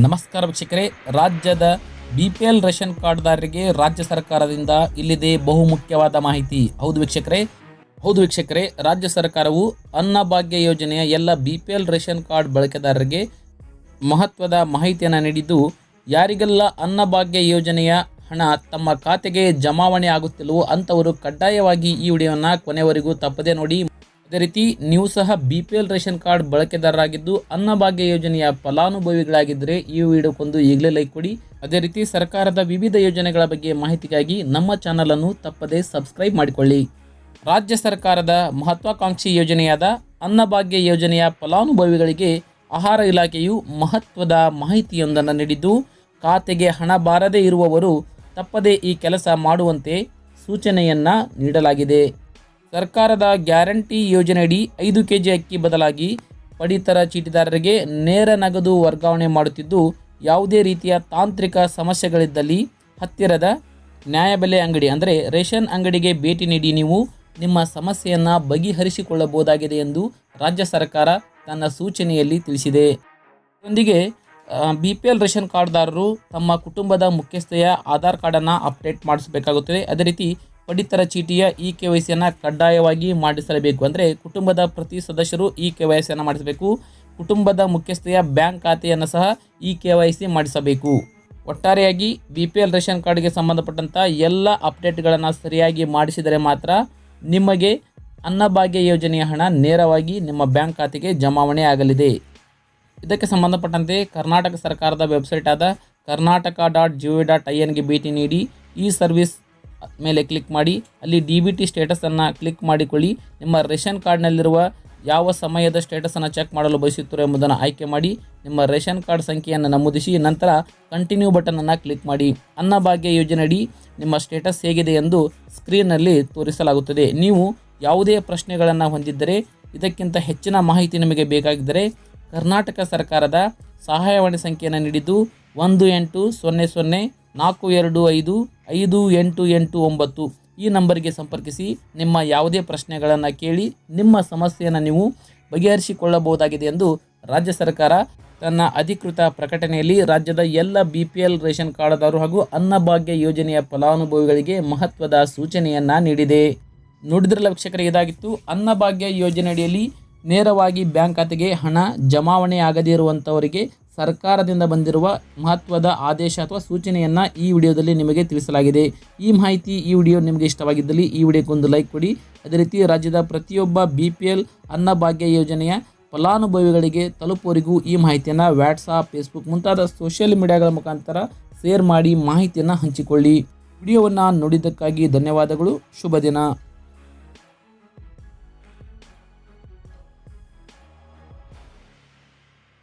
ನಮಸ್ಕಾರ ವೀಕ್ಷಕರೇ. ರಾಜ್ಯದ ಬಿ ಪಿ ಎಲ್ ರೇಷನ್ ಕಾರ್ಡ್ದಾರರಿಗೆ ರಾಜ್ಯ ಸರ್ಕಾರದಿಂದ ಇಲ್ಲಿದೆ ಬಹುಮುಖ್ಯವಾದ ಮಾಹಿತಿ. ಹೌದು ವೀಕ್ಷಕರೇ. ಹೌದು ವೀಕ್ಷಕರೇ, ರಾಜ್ಯ ಸರ್ಕಾರವು ಅನ್ನಭಾಗ್ಯ ಯೋಜನೆಯ ಎಲ್ಲ B P L ration card ಬಳಕೆದಾರರಿಗೆ ಮಹತ್ವದ ಮಾಹಿತಿಯನ್ನು ನೀಡಿದ್ದು, ಯಾರಿಗೆಲ್ಲ ಅನ್ನಭಾಗ್ಯ ಯೋಜನೆಯ ಹಣ ತಮ್ಮ ಖಾತೆಗೆ ಜಮಾವಣೆ ಆಗುತ್ತಿಲ್ಲವೋ ಅಂಥವರು ಕಡ್ಡಾಯವಾಗಿ ಈ ವಿಡಿಯೋನ ಕೊನೆವರೆಗೂ ತಪ್ಪದೇ ನೋಡಿ ಅದೇ ರೀತಿ ನೀವು ಸಹ B P L ration card ಬಳಕೆದಾರರಾಗಿದ್ದು Annabhagya ಯೋಜನೆಯ ಫಲಾನುಭವಿಗಳಾಗಿದ್ದರೆ ಈ ವಿಡಿಯೋಕ್ಕೊಂದು ಈಗಲೇ ಲೈಕ್ ಕೊಡಿ. ಅದೇ ರೀತಿ ಸರ್ಕಾರದ ವಿವಿಧ ಯೋಜನೆಗಳ ಬಗ್ಗೆ ಮಾಹಿತಿಗಾಗಿ ನಮ್ಮ ಚಾನಲನ್ನು ತಪ್ಪದೇ ಸಬ್ಸ್ಕ್ರೈಬ್ ಮಾಡಿಕೊಳ್ಳಿ. ರಾಜ್ಯ ಸರ್ಕಾರದ ಮಹತ್ವಾಕಾಂಕ್ಷಿ ಯೋಜನೆಯಾದ ಅನ್ನಭಾಗ್ಯ ಯೋಜನೆಯ ಫಲಾನುಭವಿಗಳಿಗೆ ಆಹಾರ ಇಲಾಖೆಯು ಮಹತ್ವದ ಮಾಹಿತಿಯೊಂದನ್ನು ನೀಡಿದ್ದು, ಖಾತೆಗೆ ಹಣ ಬಾರದೇ ಇರುವವರು ತಪ್ಪದೇ ಈ ಕೆಲಸ ಮಾಡುವಂತೆ ಸೂಚನೆಯನ್ನು ನೀಡಲಾಗಿದೆ. ಸರ್ಕಾರದ ಗ್ಯಾರಂಟಿ ಯೋಜನೆಯಡಿ ಐದು ಕೆಜಿ ಅಕ್ಕಿ ಬದಲಾಗಿ ಪಡಿತರ ಚೀಟಿದಾರರಿಗೆ ನೇರ ನಗದು ವರ್ಗಾವಣೆ ಮಾಡುತ್ತಿದ್ದು, ಯಾವುದೇ ರೀತಿಯ ತಾಂತ್ರಿಕ ಸಮಸ್ಯೆಗಳಿದ್ದಲ್ಲಿ ಹತ್ತಿರದ ನ್ಯಾಯಬೆಲೆ ಅಂಗಡಿ ಅಂದರೆ ರೇಷನ್ ಅಂಗಡಿಗೆ ಭೇಟಿ ನೀಡಿ ನೀವು ನಿಮ್ಮ ಸಮಸ್ಯೆಯನ್ನು ಬಗೆಹರಿಸಿಕೊಳ್ಳಬಹುದಾಗಿದೆ ಎಂದು ರಾಜ್ಯ ಸರ್ಕಾರ ತನ್ನ ಸೂಚನೆಯಲ್ಲಿ ತಿಳಿಸಿದೆ. ಇದರೊಂದಿಗೆ ಬಿ ಪಿ ಎಲ್ ರೇಷನ್ ಕಾರ್ಡ್ದಾರರು ತಮ್ಮ ಕುಟುಂಬದ ಮುಖ್ಯಸ್ಥೆಯ ಆಧಾರ್ ಕಾರ್ಡನ್ನು ಅಪ್ಡೇಟ್ ಮಾಡಿಸಬೇಕಾಗುತ್ತದೆ. ಅದೇ ರೀತಿ ಪಡಿತರ ಚೀಟಿಯ ಇ ಕೆ ವೈ ಸಿಯನ್ನು ಕಡ್ಡಾಯವಾಗಿ ಮಾಡಿಸಲೇಬೇಕು. ಅಂದರೆ ಕುಟುಂಬದ ಪ್ರತಿ ಸದಸ್ಯರು ಇ ಕೆ ವೈ ಸಿಯನ್ನು ಮಾಡಿಸಬೇಕು. ಕುಟುಂಬದ ಮುಖ್ಯಸ್ಥೆಯ ಬ್ಯಾಂಕ್ ಖಾತೆಯನ್ನು ಸಹ ಇ ಕೆ ವೈ ಸಿ ಮಾಡಿಸಬೇಕು. ಒಟ್ಟಾರೆಯಾಗಿ ಬಿ ಪಿ ಎಲ್ ರೇಷನ್ ಕಾರ್ಡ್ಗೆ ಸಂಬಂಧಪಟ್ಟಂಥ ಎಲ್ಲ ಅಪ್ಡೇಟ್ಗಳನ್ನು ಸರಿಯಾಗಿ ಮಾಡಿಸಿದರೆ ಮಾತ್ರ ನಿಮಗೆ ಅನ್ನಭಾಗ್ಯ ಯೋಜನೆಯ ಹಣ ನೇರವಾಗಿ ನಿಮ್ಮ ಬ್ಯಾಂಕ್ ಖಾತೆಗೆ ಜಮಾವಣೆ ಆಗಲಿದೆ. ಇದಕ್ಕೆ ಸಂಬಂಧಪಟ್ಟಂತೆ ಕರ್ನಾಟಕ ಸರ್ಕಾರದ ವೆಬ್ಸೈಟ್ ಆದ Karnataka dot G dot I ಎನ್ಗೆ ಭೇಟಿ ನೀಡಿ ಈ ಸರ್ವಿಸ್ ಮೇಲೆ ಕ್ಲಿಕ್ ಮಾಡಿ, ಅಲ್ಲಿ ಡಿ ಬಿ ಟಿ ಸ್ಟೇಟಸನ್ನು ಕ್ಲಿಕ್ ಮಾಡಿಕೊಳ್ಳಿ. ನಿಮ್ಮ ರೇಷನ್ ಕಾರ್ಡ್ನಲ್ಲಿರುವ ಯಾವ ಸಮಯದ ಸ್ಟೇಟಸನ್ನು ಚೆಕ್ ಮಾಡಲು ಬಯಸುತ್ತೀರೋ ಎಂಬುದನ್ನು ಆಯ್ಕೆ ಮಾಡಿ, ನಿಮ್ಮ ರೇಷನ್ ಕಾರ್ಡ್ ಸಂಖ್ಯೆಯನ್ನು ನಮೂದಿಸಿ, ನಂತರ ಕಂಟಿನ್ಯೂ ಬಟನನ್ನು ಕ್ಲಿಕ್ ಮಾಡಿ. ಅನ್ನಭಾಗ್ಯ ಯೋಜನೆಯಡಿ ನಿಮ್ಮ ಸ್ಟೇಟಸ್ ಹೇಗಿದೆ ಎಂದು ಸ್ಕ್ರೀನ್ನಲ್ಲಿ ತೋರಿಸಲಾಗುತ್ತದೆ. ನೀವು ಯಾವುದೇ ಪ್ರಶ್ನೆಗಳನ್ನು ಹೊಂದಿದ್ದರೆ, ಇದಕ್ಕಿಂತ ಹೆಚ್ಚಿನ ಮಾಹಿತಿ ನಿಮಗೆ ಬೇಕಾಗಿದ್ದರೆ ಕರ್ನಾಟಕ ಸರ್ಕಾರದ ಸಹಾಯವಾಣಿ ಸಂಖ್ಯೆಯನ್ನು ನೀಡಿದ್ದು ಒಂದು ಎಂಟು ಸೊನ್ನೆ ಸೊನ್ನೆ ನಾಲ್ಕು ಎರಡು ಐದು ಐದು ಎಂಟು ಎಂಟು ಒಂಬತ್ತು ಈ ನಂಬರಿಗೆ ಸಂಪರ್ಕಿಸಿ ನಿಮ್ಮ ಯಾವುದೇ ಪ್ರಶ್ನೆಗಳನ್ನು ಕೇಳಿ ನಿಮ್ಮ ಸಮಸ್ಯೆಯನ್ನು ನೀವು ಬಗೆಹರಿಸಿಕೊಳ್ಳಬಹುದಾಗಿದೆ ಎಂದು ರಾಜ್ಯ ಸರ್ಕಾರ ತನ್ನ ಅಧಿಕೃತ ಪ್ರಕಟಣೆಯಲ್ಲಿ ರಾಜ್ಯದ ಎಲ್ಲ ಬಿ ಪಿ ಎಲ್ ರೇಷನ್ ಕಾರ್ಡ್ದಾರರು ಹಾಗೂ ಅನ್ನಭಾಗ್ಯ ಯೋಜನೆಯ ಫಲಾನುಭವಿಗಳಿಗೆ ಮಹತ್ವದ ಸೂಚನೆಯನ್ನು ನೀಡಿದೆ. ನೋಡಿದ್ರಲ್ಲ ವೀಕ್ಷಕರಿಗೆ ಇದಾಗಿತ್ತು. ಅನ್ನಭಾಗ್ಯ ಯೋಜನೆಯಡಿಯಲ್ಲಿ ನೇರವಾಗಿ ಬ್ಯಾಂಕ್ ಖಾತೆಗೆ ಹಣ ಜಮಾವಣೆ ಆಗದೇ ಇರುವಂಥವರಿಗೆ ಸರ್ಕಾರದಿಂದ ಬಂದಿರುವ ಮಹತ್ವದ ಆದೇಶ ಅಥವಾ ಸೂಚನೆಯನ್ನು ಈ ವಿಡಿಯೋದಲ್ಲಿ ನಿಮಗೆ ತಿಳಿಸಲಾಗಿದೆ. ಈ ಮಾಹಿತಿ ಈ ವಿಡಿಯೋ ನಿಮಗೆ ಇಷ್ಟವಾಗಿದ್ದಲ್ಲಿ ಈ ವಿಡಿಯೋಕ್ಕೊಂದು ಲೈಕ್ ಕೊಡಿ. ಅದೇ ರೀತಿ ರಾಜ್ಯದ ಪ್ರತಿಯೊಬ್ಬ ಬಿ ಪಿ ಎಲ್ ಅನ್ನಭಾಗ್ಯ ಯೋಜನೆಯ ಫಲಾನುಭವಿಗಳಿಗೆ ತಲುಪುವವರೆಗೂ ಈ ಮಾಹಿತಿಯನ್ನು ವ್ಯಾಟ್ಸಾಪ್ ಫೇಸ್ಬುಕ್ ಮುಂತಾದ ಸೋಷಿಯಲ್ ಮೀಡಿಯಾಗಳ ಮುಖಾಂತರ ಶೇರ್ ಮಾಡಿ ಮಾಹಿತಿಯನ್ನು ಹಂಚಿಕೊಳ್ಳಿ. ವಿಡಿಯೋವನ್ನು ನೋಡಿದ್ದಕ್ಕಾಗಿ ಧನ್ಯವಾದಗಳು. ಶುಭ ದಿನ.